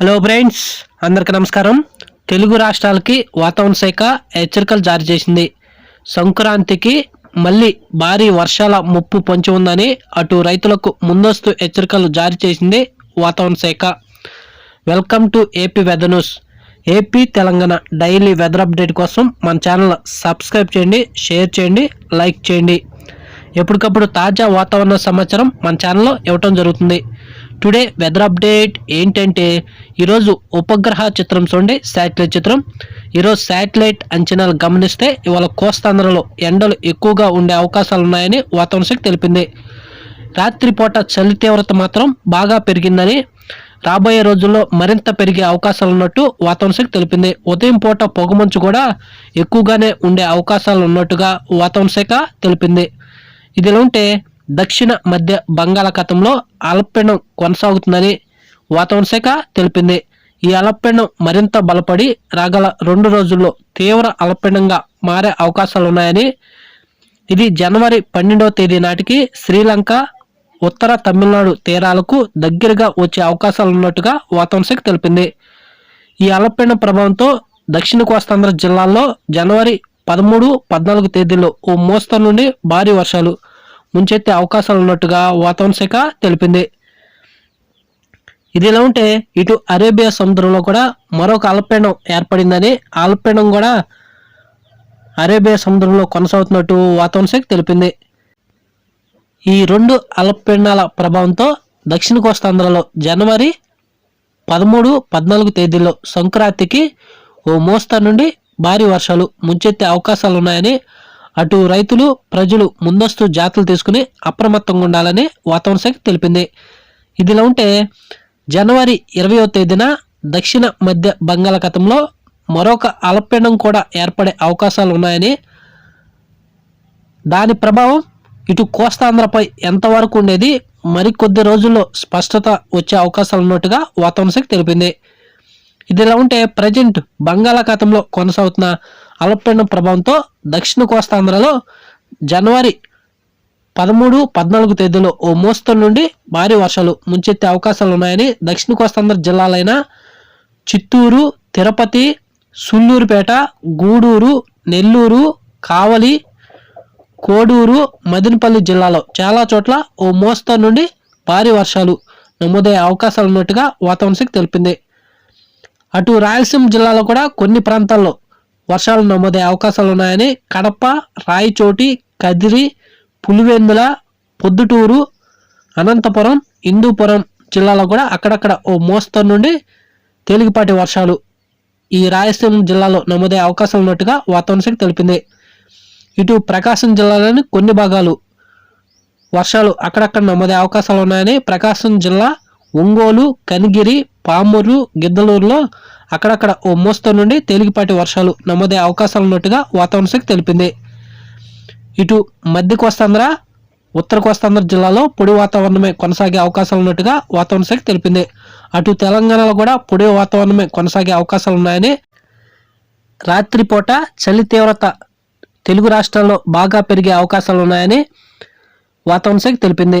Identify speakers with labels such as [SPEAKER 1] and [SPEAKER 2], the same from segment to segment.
[SPEAKER 1] Hello friends అందరికి నమస్కారం. తెలుగు రాష్ట్రాలకి వాతావరణ శాఖ హెచ్చరికలు జారీ చేసింది. సంక్రాంతికి మళ్ళీ భారీ వర్షాల ముప్పు పొంచి ఉందని అటు రైతులకు ముందస్తు హెచ్చరికలు జారీ చేసింది వాతావరణ శాఖ. Welcome to AP weather news AP Telangana daily weather update కోసం మన ఛానల్ సబ్స్క్రైబ్ చేయండి షేర్ చేయండి లైక్ చేయండి. ఎప్పటికప్పుడు తాజా వాతావరణ సమాచారం మన ఛానల్లో ఇవ్వటం జరుగుతుంది. టుడే వెదర్ అప్డేట్ ఏంటంటే ఈరోజు ఉపగ్రహ చిత్రం చూడండి శాటిలైట్ చిత్రం. ఈరోజు శాటిలైట్ అంచనాలు గమనిస్తే ఇవాళ కోస్తాంధ్రలో ఎండలు ఎక్కువగా ఉండే అవకాశాలు ఉన్నాయని వాతావరణ శాఖ తెలిపింది. రాత్రిపూట చలి తీవ్రత మాత్రం బాగా పెరిగిందని రాబోయే రోజుల్లో మరింత పెరిగే అవకాశాలు ఉన్నట్టు వాతావరణ శాఖ తెలిపింది. ఉదయం పూట పొగమంచు కూడా ఎక్కువగానే ఉండే అవకాశాలు ఉన్నట్టుగా వాతావరణ శాఖ తెలిపింది. ఇదిలా ఉంటే దక్షిణ మధ్య బంగాళాఖాతంలో అల్పపీడనం కొనసాగుతుందని వాతావరణ శాఖ తెలిపింది. ఈ అల్పపీడనం మరింత బలపడి రాగల రెండు రోజుల్లో తీవ్ర అల్పపీడనంగా మారే అవకాశాలు ఉన్నాయని ఇది జనవరి పన్నెండవ తేదీ నాటికి శ్రీలంక ఉత్తర తమిళనాడు తీరాలకు దగ్గరగా వచ్చే అవకాశాలు ఉన్నట్టుగా వాతావరణ శాఖ తెలిపింది. ఈ అల్పపీడన ప్రభావంతో దక్షిణ కోస్తాంధ్ర జిల్లాల్లో జనవరి పదమూడు పద్నాలుగు తేదీల్లో ఓ మోస్తరు నుండి భారీ వర్షాలు ముంచెత్తే అవకాశాలు ఉన్నట్టుగా వాతావరణ శాఖ తెలిపింది. ఇది ఇలా ఉంటే ఇటు అరేబియా సముద్రంలో కూడా మరొక అల్పపీడనం ఏర్పడిందని ఆ కూడా అరేబియా సముద్రంలో కొనసాగుతున్నట్టు వాతావరణ శాఖ తెలిపింది. ఈ రెండు అల్పపీడనాల ప్రభావంతో దక్షిణ కోస్తాంధ్రలో జనవరి పదమూడు పద్నాలుగు తేదీల్లో సంక్రాంతికి ఓ మోస్తరు నుండి భారీ వర్షాలు ముంచెత్తే అవకాశాలు ఉన్నాయని అటు రైతులు ప్రజలు ముందస్తు జాతులు తీసుకుని అప్రమత్తంగా ఉండాలని వాతావరణ శాఖ తెలిపింది. ఇదిలా ఉంటే జనవరి ఇరవయో తేదీన దక్షిణ మధ్య బంగాళాఖాతంలో మరొక అల్పపీడనం కూడా ఏర్పడే అవకాశాలు ఉన్నాయని దాని ప్రభావం ఇటు కోస్తాంధ్రపై ఎంతవరకు ఉండేది మరికొద్ది రోజుల్లో స్పష్టత వచ్చే అవకాశాలు ఉన్నట్టుగా వాతావరణ శాఖ తెలిపింది. ఇదిలా ఉంటే ప్రజెంట్ బంగాళాఖాతంలో కొనసాగుతున్న అల్పపీడనం ప్రభావంతో దక్షిణ కోస్తాంధ్రలో జనవరి పదమూడు పద్నాలుగు తేదీలో ఓ మోస్తరు నుండి భారీ వర్షాలు ముంచెత్తే అవకాశాలు ఉన్నాయని దక్షిణ కోస్తాంధ్ర జిల్లాలైన చిత్తూరు తిరుపతి సుల్లూరుపేట గూడూరు నెల్లూరు కావలి కోడూరు మదినపల్లి జిల్లాలో చాలా చోట్ల ఓ మోస్తరు నుండి భారీ వర్షాలు నమోదయ్యే అవకాశాలు ఉన్నట్టుగా వాతావరణ శాఖ తెలిపింది. అటు రాయలసీమ జిల్లాలో కూడా కొన్ని ప్రాంతాల్లో వర్షాలు నమోదే అవకాశాలు ఉన్నాయని కడప రాయచోటి కదిరి పులివెందుల పొద్దుటూరు అనంతపురం హిందూపురం జిల్లాలో కూడా అక్కడక్కడ ఓ మోస్తరు నుండి తేలికపాటి వర్షాలు ఈ రాయలసీమ జిల్లాలో నమోదే అవకాశాలు ఉన్నట్టుగా వాతావరణ శాఖ తెలిపింది. ఇటు ప్రకాశం జిల్లాలోని కొన్ని భాగాలు వర్షాలు అక్కడక్కడ నమోదే అవకాశాలు ఉన్నాయని ప్రకాశం జిల్లా ఒంగోలు కనిగిరి పామూరు గిద్దలూరులో అక్కడక్కడ ఓ మోస్తో నుండి తేలికపాటి వర్షాలు నమోదయ్యే అవకాశాలు ఉన్నట్టుగా వాతావరణ శాఖ తెలిపింది. ఇటు మధ్య కోస్తాంధ్ర ఉత్తర కోస్తాంధ్ర జిల్లాలో పొడి వాతావరణమే కొనసాగే అవకాశాలు ఉన్నట్టుగా వాతావరణ శాఖ తెలిపింది. అటు తెలంగాణలో కూడా పొడి వాతావరణమే కొనసాగే అవకాశాలు ఉన్నాయని రాత్రిపూట చలి తీవ్రత తెలుగు రాష్ట్రాల్లో బాగా పెరిగే అవకాశాలు ఉన్నాయని వాతావరణ శాఖ తెలిపింది.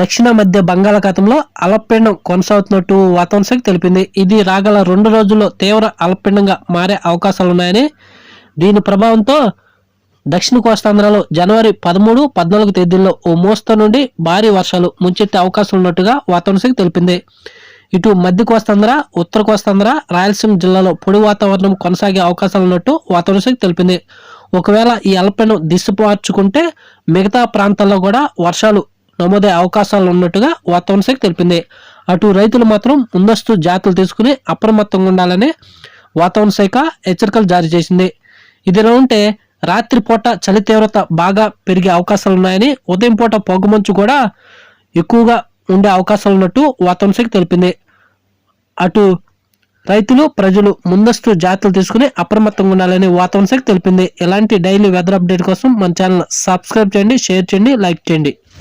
[SPEAKER 1] దక్షిణ మధ్య బంగాళాఖాతంలో అల్పపీడనం కొనసాగుతున్నట్టు వాతావరణ శాఖ తెలిపింది. ఇది రాగల రెండు రోజుల్లో తీవ్ర అల్పపీడనంగా మారే అవకాశాలున్నాయని దీని ప్రభావంతో దక్షిణ కోస్తాంధ్రలో జనవరి పదమూడు పద్నాలుగు తేదీల్లో ఓ మోస్త నుండి భారీ వర్షాలు ముంచెత్తే అవకాశం ఉన్నట్టుగా వాతావరణ శాఖ తెలిపింది. ఇటు మధ్య కోస్తాంధ్ర ఉత్తర కోస్తాంధ్ర రాయలసీమ జిల్లాలో పొడి వాతావరణం కొనసాగే అవకాశాలు ఉన్నట్టు వాతావరణ శాఖ తెలిపింది. ఒకవేళ ఈ అల్పను దిశపార్చుకుంటే మిగతా ప్రాంతాల్లో కూడా వర్షాలు నమోదయ్యే అవకాశాలు ఉన్నట్టుగా వాతావరణ శాఖ తెలిపింది. అటు రైతులు మాత్రం ముందస్తు జాతులు తీసుకుని అప్రమత్తంగా ఉండాలని వాతావరణ శాఖ హెచ్చరికలు జారీ చేసింది. ఇదిలా ఉంటే రాత్రిపూట చలి తీవ్రత బాగా పెరిగే అవకాశాలు ఉన్నాయని ఉదయం పూట పొగమంచు కూడా ఎక్కువగా ఉండే అవకాశాలు ఉన్నట్టు వాతావరణ శాఖ తెలిపింది. అటు రైతులు ప్రజలు ముందస్తు జాగ్రత్తలు తీసుకుని అప్రమత్తంగా ఉండాలని వాతావరణ శాఖ తెలిపింది. ఇలాంటి డైలీ వెదర్ అప్డేట్ కోసం మన ఛానల్ సబ్స్క్రైబ్ చేయండి షేర్ చేయండి లైక్ చేయండి.